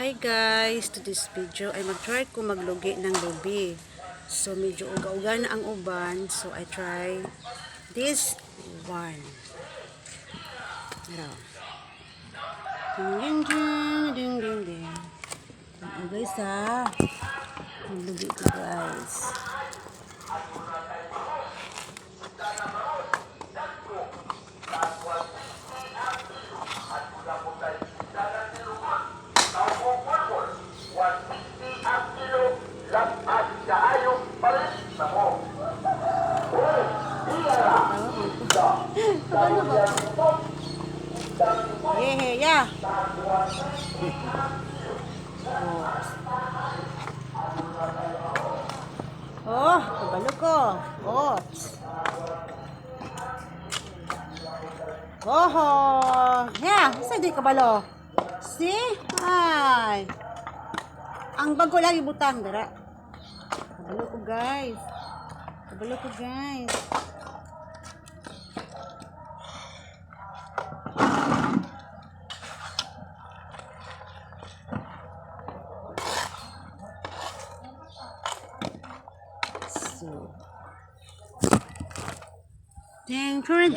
Hi guys, to this video ay mag-try ko maglugi ng lubi. So medyo uga-uga na ang uban, so I try this one. Ding ding ding ding ding ding. Ito guys ha. Maglugi ko guys. Ano ba? Hehe, ya. Oh, kabalo ko. Oops. Oho. Yeah, isa di kabalo. See? Ay. Ang bago lagi butang, dara. Kabalo ko, guys. Kabalo ko, guys. So. Ding, turn,